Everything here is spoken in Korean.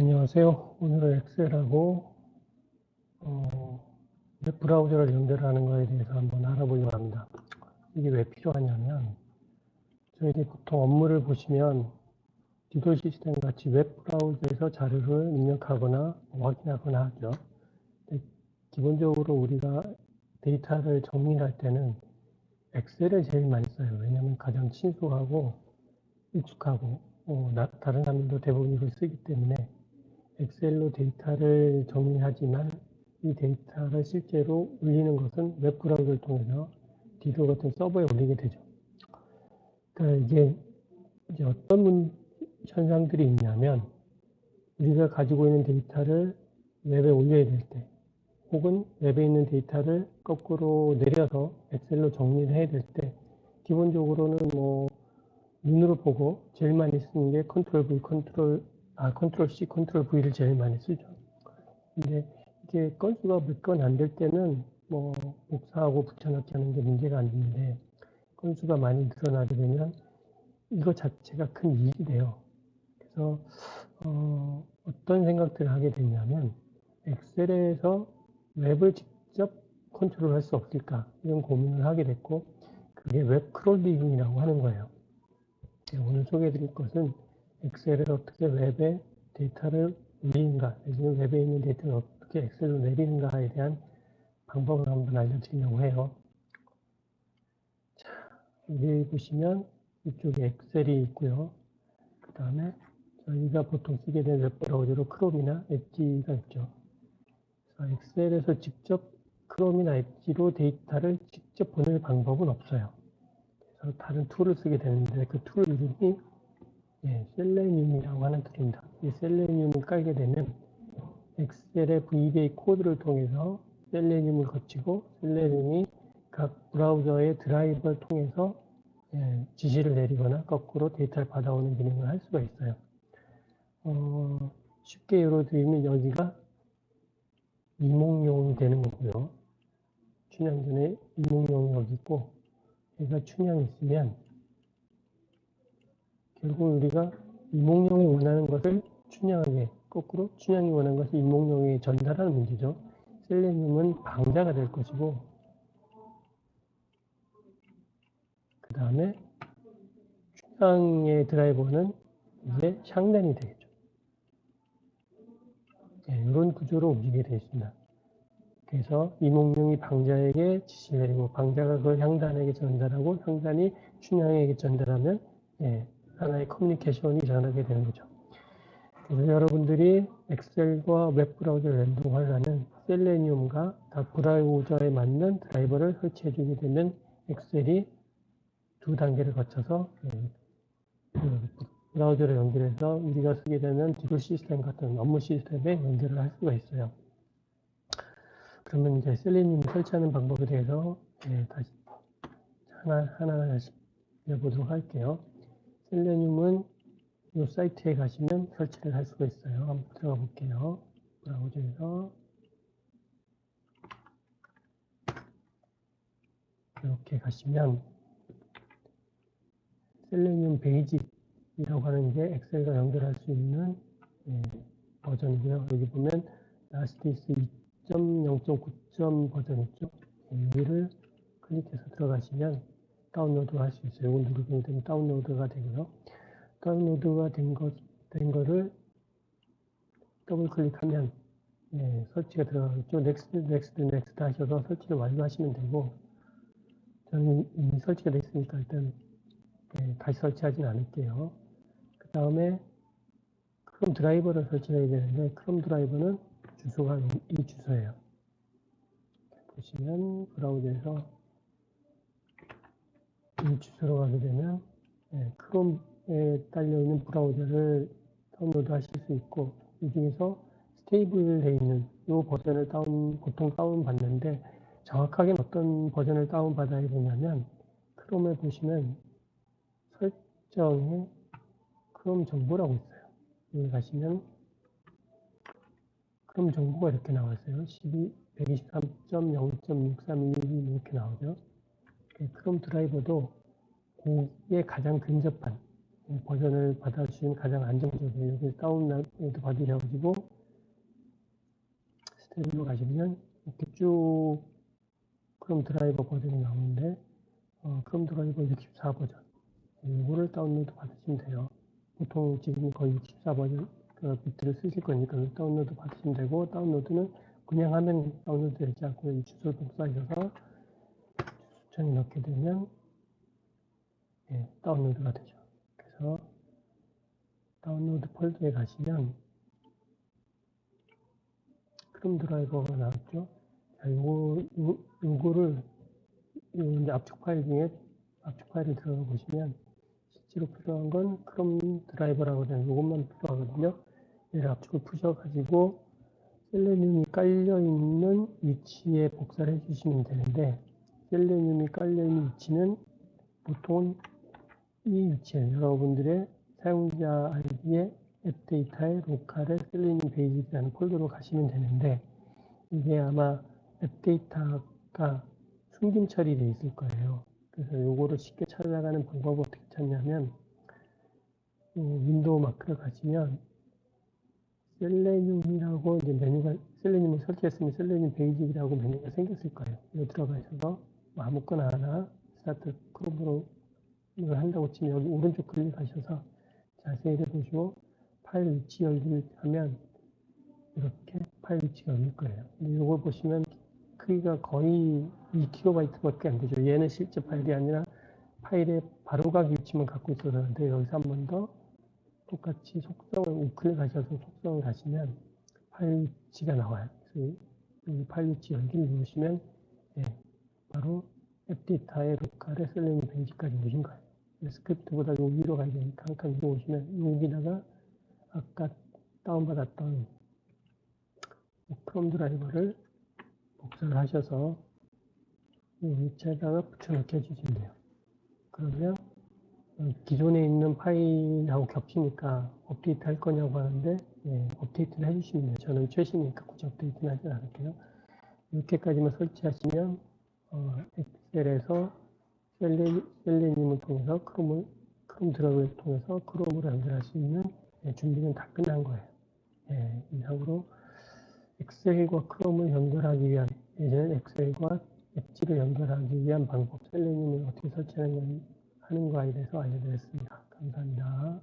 안녕하세요. 오늘은 엑셀하고 어, 웹 브라우저를 연결하는 것에 대해서 한번 알아보려고 합니다. 이게 왜 필요하냐면 저희들이 보통 업무를 보시면 디도 시스템 같이 웹 브라우저에서 자료를 입력하거나 확인하거나 하죠. 기본적으로 우리가 데이터를 정리할 때는 엑셀을 제일 많이 써요. 왜냐하면 가장 친숙하고 익숙하고 어, 나, 다른 사람들도 대부분 이걸 쓰기 때문에 엑셀로 데이터를 정리하지만 이 데이터를 실제로 올리는 것은 웹브라우저를 통해서 디도 같은 서버에 올리게 되죠. 그러니까 이게 이제 어떤 현상들이 있냐면 우리가 가지고 있는 데이터를 웹에 올려야 될 때, 혹은 웹에 있는 데이터를 거꾸로 내려서 엑셀로 정리를 해야 될 때, 기본적으로는 뭐 눈으로 보고 제일 많이 쓰는 게 컨트롤 V, 컨트롤 아, 컨트롤 C, 컨트롤 V를 제일 많이 쓰죠. 근데 이게 건수가 몇 건 안 될 때는 뭐 복사하고 붙여넣기 하는 게 문제가 안 되는데 건수가 많이 늘어나게 되면 이거 자체가 큰 이익이 돼요. 그래서 어, 어떤 생각들을 하게 되냐면 엑셀에서 웹을 직접 컨트롤할 수 없을까 이런 고민을 하게 됐고 그게 웹 크롤링이라고 하는 거예요. 네, 오늘 소개해 드릴 것은 엑셀에 어떻게 웹에 데이터를 올리는가, 내지는 웹에 있는 데이터를 어떻게 엑셀로 내리는가에 대한 방법을 한번 알려드리려고 해요. 자, 여기 보시면 이쪽에 엑셀이 있고요. 그 다음에 저희가 보통 쓰게 되는 웹브라우저로 크롬이나 엣지가 있죠. 그래서 엑셀에서 직접 크롬이나 엣지로 데이터를 직접 보낼 방법은 없어요. 그래서 다른 툴을 쓰게 되는데 그 툴 이름이 예, 셀레늄이라고 하는 툴입니다. 이 셀레늄을 깔게 되면 엑셀의 VBA 코드를 통해서 셀레늄을 거치고 셀레늄이 각 브라우저의 드라이버를 통해서 예, 지시를 내리거나 거꾸로 데이터를 받아오는 기능을 할 수가 있어요. 어, 쉽게 예로 들면 여기가 이몽용이 되는 거고요. 춘향 전에 이몽용이 여기 있고 여기가 춘향이 있으면 결국 우리가 이몽룡이 원하는 것을 춘향에게 거꾸로 춘향이 원하는 것을 이몽룡에게 전달하는 문제죠. 셀레늄은 방자가 될 것이고 그 다음에 춘향의 드라이버는 이제 샹단이 되겠죠. 네, 이런 구조로 움직이게 되어 있습니다. 그래서 이몽룡이 방자에게 지시를 내리고 방자가 그걸 향단에게 전달하고 향단이 춘향에게 전달하면 예, 하나의 커뮤니케이션이 일어나게 되는 거죠. 그래서 여러분들이 엑셀과 웹브라우저를 연동하려는 셀레니움과 각 브라우저에 맞는 드라이버를 설치해 주게 되면 엑셀이 두 단계를 거쳐서 예, 그 브라우저를 연결해서 우리가 쓰게 되는 디도 시스템 같은 업무 시스템에 연결을 할 수가 있어요. 그러면 이제 셀레니움 설치하는 방법에 대해서 예, 다시 하나 하나 해보도록 할게요. 셀레늄은 이 사이트에 가시면 설치를 할 수가 있어요. 한번 들어가 볼게요. 브라우저에서 이렇게 가시면 셀레늄 베이직이라고 하는 게 엑셀과 연결할 수 있는 예, 버전이고요. 여기 보면 나스티스 2.0.9 버전 있죠. 예, 여기를 클릭해서 들어가시면 다운로드 할 수 있어요. 이걸 누르게 되면 다운로드가 되고요. 다운로드가 된, 것, 된 거를 더블 클릭하면 예, 설치가 들어가겠죠. 넥스트, 넥스트, 넥스트 하셔서 설치를 완료하시면 되고 저는 이미 설치가 됐으니까 일단 예, 다시 설치하진 않을게요. 그 다음에 크롬 드라이버를 설치해야 되는데 크롬 드라이버는 주소가 이 주소예요. 보시면 브라우저에서 이 주소로 가게 되면 예, 크롬에 딸려있는 브라우저를 다운로드 하실 수 있고 이 중에서 스테이블 되어 있는 이 버전을 다운 보통 다운 받는데 정확하게 어떤 버전을 다운 받아야 되냐면 크롬에 보시면 설정에 크롬 정보라고 있어요. 여기 가시면 크롬 정보가 이렇게 나왔어요. 12, 123.0.6312 이렇게 나오죠. 크롬 드라이버도 고기에 가장 근접한 버전을 받아주시면 가장 안정적이에요. 여기 다운로드 받으셔가지고 스테리로 가시면 이렇게 쭉 크롬 드라이버 버전이 나오는데 어, 크롬 드라이버 64 버전 이거를 다운로드 받으시면 돼요. 보통 지금 거의 64 버전 그 비트를 쓰실 거니까 다운로드 받으시면 되고 다운로드는 그냥 하면 다운로드 되지 않고 이 주소를 복사하셔서 주소창에 넣게 되면 예, 다운로드가 되죠. 그래서 다운로드 폴더에 가시면 크롬 드라이버가 나왔죠. 자, 요거, 요, 요거를 요 이제 압축 파일 중에 압축 파일을 들어가 보시면 실제로 필요한 건 크롬 드라이버라고 하는 요것만 필요하거든요. 얘를 압축을 푸셔가지고 셀레늄이 깔려있는 위치에 복사를 해주시면 되는데 셀레늄이 깔려있는 위치는 보통은 이 위치에 여러분들의 사용자 아이디에 앱 데이터의 로컬에 셀레늄 베이직이라는 폴더로 가시면 되는데 이게 아마 앱 데이터가 숨김 처리되어 있을 거예요. 그래서 요거를 쉽게 찾아가는 방법을 어떻게 찾냐면 윈도우 마크를 가시면 셀레늄이라고 이제 메뉴가 셀레늄을 설치했으면 셀레늄 베이직이라고 메뉴가 생겼을 거예요. 여기 들어가셔서 뭐 아무거나 하나 스타트 크롬으로 이걸 한다고 치면 여기 오른쪽 클릭하셔서 자세히 보시고 파일 위치 열기를 하면 이렇게 파일 위치가 열릴 거예요. 근데 이걸 보시면 크기가 거의 2kb밖에 안 되죠. 얘는 실제 파일이 아니라 파일의 바로가기 위치만 갖고 있어서 그런데 여기서 한 번 더 똑같이 속성을 우클릭하셔서 속성을 가시면 파일 위치가 나와요. 그래서 여기 파일 위치 열기를 누르시면 예, 바로 앱 데이터의 로컬에 셀레니 페이지까지 오신 거예요. 스크립트보다 요 위로 가야 되니까 한칸 위로 오시면 여기다가 아까 다운받았던 크롬 드라이버를 복사를 하셔서 이 위치에다가 붙여넣기 해주시면 돼요. 그러면 기존에 있는 파일하고 겹치니까 업데이트 할 거냐고 하는데 예, 업데이트를 해주시면 돼요. 저는 최신이니까 굳이 업데이트는 하지 않을게요. 이렇게까지만 설치하시면 어, 엑셀에서 셀레, 셀레님을 통해서 크롬을 크롬 드라이브를 통해서 크롬으로 연결할 수 있는 예, 준비는 다 끝난 거예요. 예, 이상으로 엑셀과 크롬을 연결하기 위한 예전 엑셀과 엣지를 연결하기 위한 방법 셀레님을 어떻게 설치하는 하는 거에 대해서 알려드렸습니다. 감사합니다.